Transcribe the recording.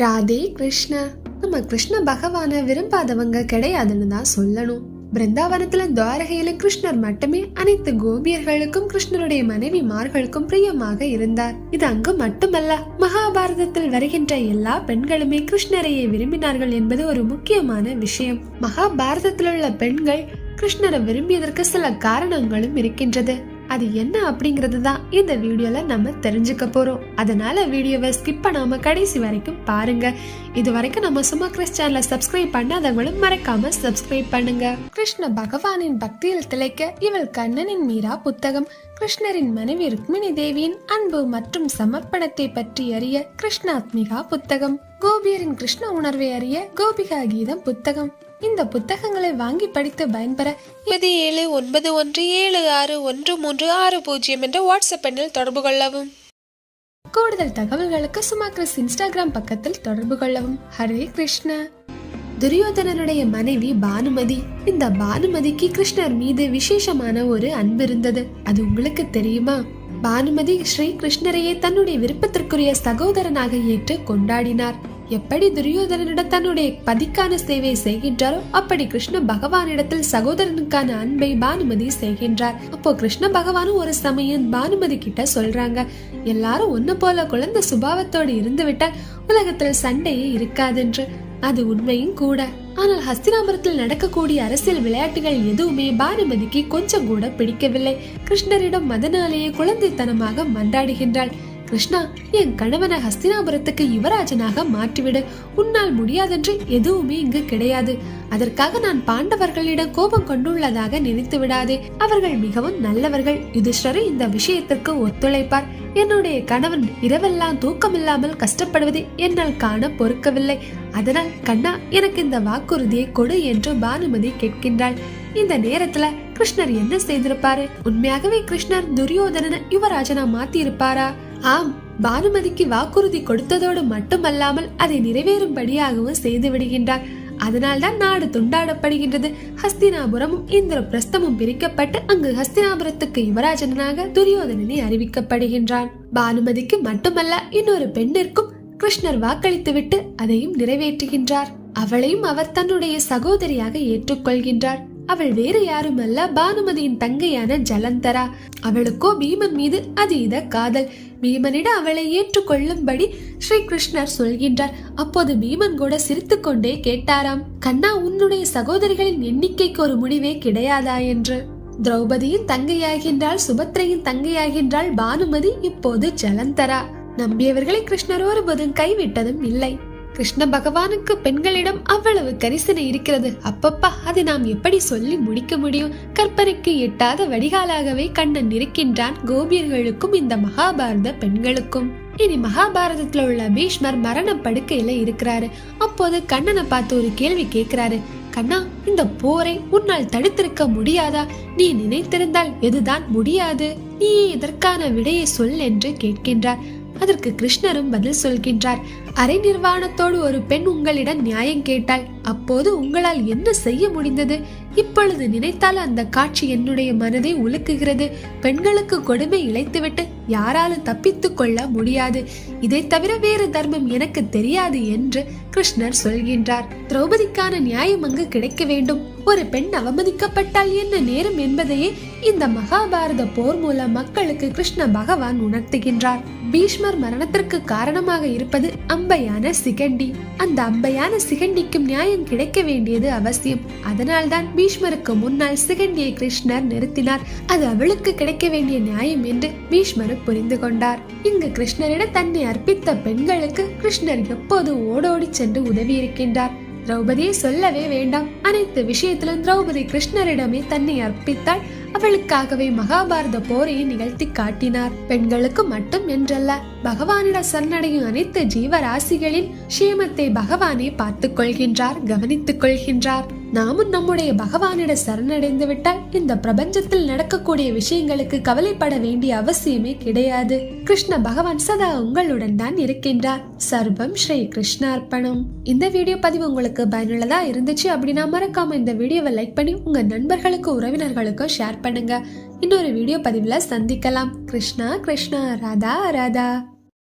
ராதே கிருஷ்ணா. நம்ம கிருஷ்ண பகவான விரும்பாதவங்க கிடையாதுன்னு தான் சொல்லணும். பிருந்தாவனத்துல துவாரகையில கிருஷ்ணர் மட்டுமே அனைத்து கோபியர்களுக்கும் கிருஷ்ணருடைய மனைவிமார்களுக்கும் பிரியமாக இருந்தார். இது அங்கு மட்டுமல்ல மகாபாரதத்தில் வருகின்ற எல்லா பெண்களுமே கிருஷ்ணரையே விரும்பினார்கள் என்பது ஒரு முக்கியமான விஷயம். மகாபாரதத்தில் உள்ள பெண்கள் கிருஷ்ணரை விரும்பியதற்கு சில காரணங்களும் இருக்கின்றது. அது என்ன அப்படிங்கிறது தான் இந்த வீடியோல நம்ம தெரிஞ்சுக்க போறோம். அதனால வீடியோவை ஸ்கிப் பண்ணாம கடைசி வரைக்கும் பாருங்க. இது வரைக்கும் நம்ம சும்மா கிறிஸ் சேனலை சப்ஸ்கிரைப் பண்ணாதவங்களும் மறக்காம சப்ஸ்கிரைப் பண்ணுங்க. கிருஷ்ண பகவானின் பக்தியில் திளைக்க இவள் கண்ணனின் மீரா புத்தகம். கிருஷ்ணரின் மனைவி ருக்மிணி தேவியின் அன்பு மற்றும் சமர்ப்பணத்தை பற்றி அறிய கிருஷ்ணாத்மிகா புத்தகம். கோபியரின் கிருஷ்ண உணர்வை அறிய கோபிகா கீதம் புத்தகம். இந்த புத்தகங்களை வாங்கி படித்து பயன்பெற ஒன்பது ஏழு ஒன்பது ஒன்று ஏழு ஆறு ஒன்று மூன்று ஆறு பூஜ்ஜியம் என்ற வாட்ஸ்அப் எண்ணில் தொடர்பு கொள்ளவும். கூடுதல் தகவல்களுக்கு சும்மா கிறிஸ் இன்ஸ்டாகிராம் பக்கத்தில் தொடர்பு கொள்ளவும். ஹரே கிருஷ்ணா. துரியோதனனுடைய மனைவி பானுமதி. இந்த பானுமதிக்கு கிருஷ்ணர் மீது விசேஷமான ஒரு அன்பு இருந்தது. அது உங்களுக்கு தெரியுமா? பானுமதி ஸ்ரீ கிருஷ்ணரையே தன்னுடைய விருப்பத்திற்குரிய சகோதரனாக ஏற்று கொண்டாடினார். எப்படி துரியோதனனிடம் தன்னுடைய பதிக்கான சேவை செய்கின்றாரோ அப்படி கிருஷ்ண பகவானிடத்தில் சகோதரனுக்கான அன்பை பானுமதி செய்கின்றார். அப்போ கிருஷ்ண பகவானும் ஒரு சமயம் பானுமதி கிட்ட சொல்றாங்க எல்லாரும் ஒன்னு போல குழந்தை சுபாவத்தோடு இருந்து விட்டால் உலகத்தில் சண்டையே இருக்காதென்று. அது உண்மையும் கூட. ஆனால் ஹஸ்தினாபுரத்தில் நடக்கக்கூடிய அரசியல் விளையாட்டுகள் எதுவுமே பானுமதிக்கு கொஞ்சம் கூட பிடிக்கவில்லை. கிருஷ்ணரிடம் மதனாலேயே குழந்தைத்தனமாக மன்றாடுகின்றாள். கிருஷ்ணா என் கணவனை ஹஸ்தினாபுரத்துக்கு யுவராஜனாக மாற்றிவிடு. உன்னால் முடியாதென்று எதுவுமே இங்கு கிடையாது. அதற்காக நான் பாண்டவர்களிடம் கோபம் கொண்டுள்ளதாக நினைத்து விடாதே. அவர்கள் மிகவும் நல்லவர்கள். யுதிஷ்டரும் இந்த விஷயத்திற்கு ஒத்துழைப்பார். என்னுடைய கணவன் இரவெல்லாம் தூக்கமில்லாமல் கஷ்டப்படுவதை என்னால் காண பொறுக்கவில்லை. அதனால் கண்ணா எனக்கு இந்த வாக்குறுதியை கொடு என்று பானுமதி கேட்கின்றாள். இந்த நேரத்துல கிருஷ்ணர் என்ன செய்திருப்பாரு? உண்மையாகவே கிருஷ்ணர் துரியோதனனை யுவராஜனா மாத்தி இருப்பாரா ஆம் பானுமதிக்கு வாக்குறுதி கொடுத்ததோடு மட்டுமல்லாமல் அதை நிறைவேறும்படியாகவும் செய்து விடுகின்றார். அதனால்தான் நாடு துண்டாடப்படுகின்றது. ஹஸ்தினாபுரமும் இந்திர பிரஸ்தமும் பிரிக்கப்பட்டு அங்கு ஹஸ்தினாபுரத்துக்கு யுவராஜனாக துரியோதனனை அறிவிக்கப்படுகின்றான். பானுமதிக்கு மட்டுமல்ல இன்னொரு பெண்ணிற்கும் கிருஷ்ணர் வாக்களித்துவிட்டு அதையும் நிறைவேற்றுகின்றார். அவளையும் அவர் தன்னுடைய சகோதரியாக ஏற்றுக்கொள்கின்றார். அவள் வேறு யாரும் அல்ல பானுமதியின் தங்கையான ஜலந்தரா. அவளுக்கோ பீமன் மீது அதீத காதல். பீமனிடம் அவளை ஏற்றுக்கொள்ளும்படி ஸ்ரீ கிருஷ்ணர் சொல்கின்றார். அப்போது பீமன் கூட சிரித்துக்கொண்டே கேட்டாராம் கண்ணா உன்னுடைய சகோதரிகளின் எண்ணிக்கைக்கு ஒரு முடிவே கிடையாதா? என்று. திரௌபதியின் தங்கையாகின்றாள் சுபத்ரையின் தங்கையாகின்றாள் பானுமதி இப்போது ஜலந்தரா. நம்பியவர்களை கிருஷ்ணர் ஒருபோதும் கைவிட்டதும் இல்லை. கிருஷ்ண பகவானுக்கு பெண்களிடம் அவ்வளவு கரிசனை இருக்கிறது. அப்பப்பா அதை நாம் எப்படி சொல்லி முடிக்க முடியும்? கற்பனைக்கு எட்டாத வடிகாலாகவே கண்ணன் இருக்கின்றான் கோபியர்களுக்கும் இந்த மகாபாரத பெண்களுக்கும். இனி மகாபாரதத்துல உள்ள பீஷ்மர் மரண படுக்கையில இருக்கிறாரு. அப்போது கண்ணனை பார்த்து ஒரு கேள்வி கேட்கிறாரு. கண்ணா இந்த போரை உன்னால் தடுத்திருக்க முடியாதா? நீ நினைத்திருந்தால் எதுதான் முடியாது? நீ இதற்கான விடையை சொல் என்று கேட்கின்றார். அதற்கு கிருஷ்ணரும் பதில் சொல்கின்றார். அரை நிர்வாணத்தோடு ஒரு பெண் உங்களிடம் நியாயம் கேட்டாள் அப்போது உங்களால் என்ன செய்ய முடிந்தது? இப்பொழுது நினைத்தால் அந்த காட்சி என்னுடைய மனதை உலுக்குகிறது. பெண்களுக்கு கொடுமை இழைத்துவிட்டு யாராலும் தப்பித்துக் கொள்ள முடியாது. இதை தவிர வேறு தர்மம் எனக்கு தெரியாது என்று கிருஷ்ணர் சொல்கின்றார். திரௌபதிக்கான நியாயம் அங்கு கிடைக்க வேண்டும். ஒரு பெண் அவமதிக்கப்பட்டால் என்ன நேரம் என்பதையே இந்த மகாபாரத போர் மூலம் மக்களுக்கு கிருஷ்ண பகவான் உணர்த்துகின்றார். பீஷ்மர் மரணத்திற்கு காரணமாக இருப்பது அம்பையான சிகண்டி. அந்த அம்பையான சிகண்டிக்கும் நியாயம் கிடைக்க வேண்டியது அவசியம். அதனால்தான் பீஷ்மருக்கு முன்னால் சிகண்டியை கிருஷ்ணர் நிறுத்தினார். அது அவளுக்கு கிடைக்க வேண்டிய நியாயம் என்று பீஷ்மர் புரிந்து கொண்டார். இங்கு கிருஷ்ணரிடம் தன்னை அர்ப்பித்த பெண்களுக்கு கிருஷ்ணர் எப்போது ஓடோடி சென்று உதவி இருக்கின்றார்? திரௌபதியை சொல்லவே வேண்டாம். அனைத்து விஷயத்திலும் திரௌபதி கிருஷ்ணரிடமே தன்னை அர்ப்பித்தாள் அவளுக்காகவே மகாபாரத போரையை நிகழ்த்தி காட்டினார். பெண்களுக்கு மட்டும் என்றல்ல பகவானிட சரணடையும் அனைத்து ஜீவராசிகளின் க்ஷேமத்தை பகவானே பார்த்துக் கொள்கின்றார் கவனித்துக் கொள்கின்றார். நாமும் நம்முடைய பகவானிட சரணடைந்து விட்டால் இந்த பிரபஞ்சத்தில் நடக்கக்கூடிய விஷயங்களுக்கு கவலைப்பட வேண்டிய அவசியமே கிடையாது. கிருஷ்ண பகவான் சதா உங்களுடன் தான் இருக்கின்றார். சர்வம் ஸ்ரீ கிருஷ்ணார்ப்பணம். இந்த வீடியோ பதிவு உங்களுக்கு பயனுள்ளதா இருந்துச்சு அப்படின்னா மறக்காம இந்த வீடியோவை லைக் பண்ணி உங்க நண்பர்களுக்கும் உறவினர்களுக்கும் ஷேர் பண்ணுங்க. இன்னொரு வீடியோ பதிவுல சந்திக்கலாம். கிருஷ்ணா கிருஷ்ணா ராதா ராதா.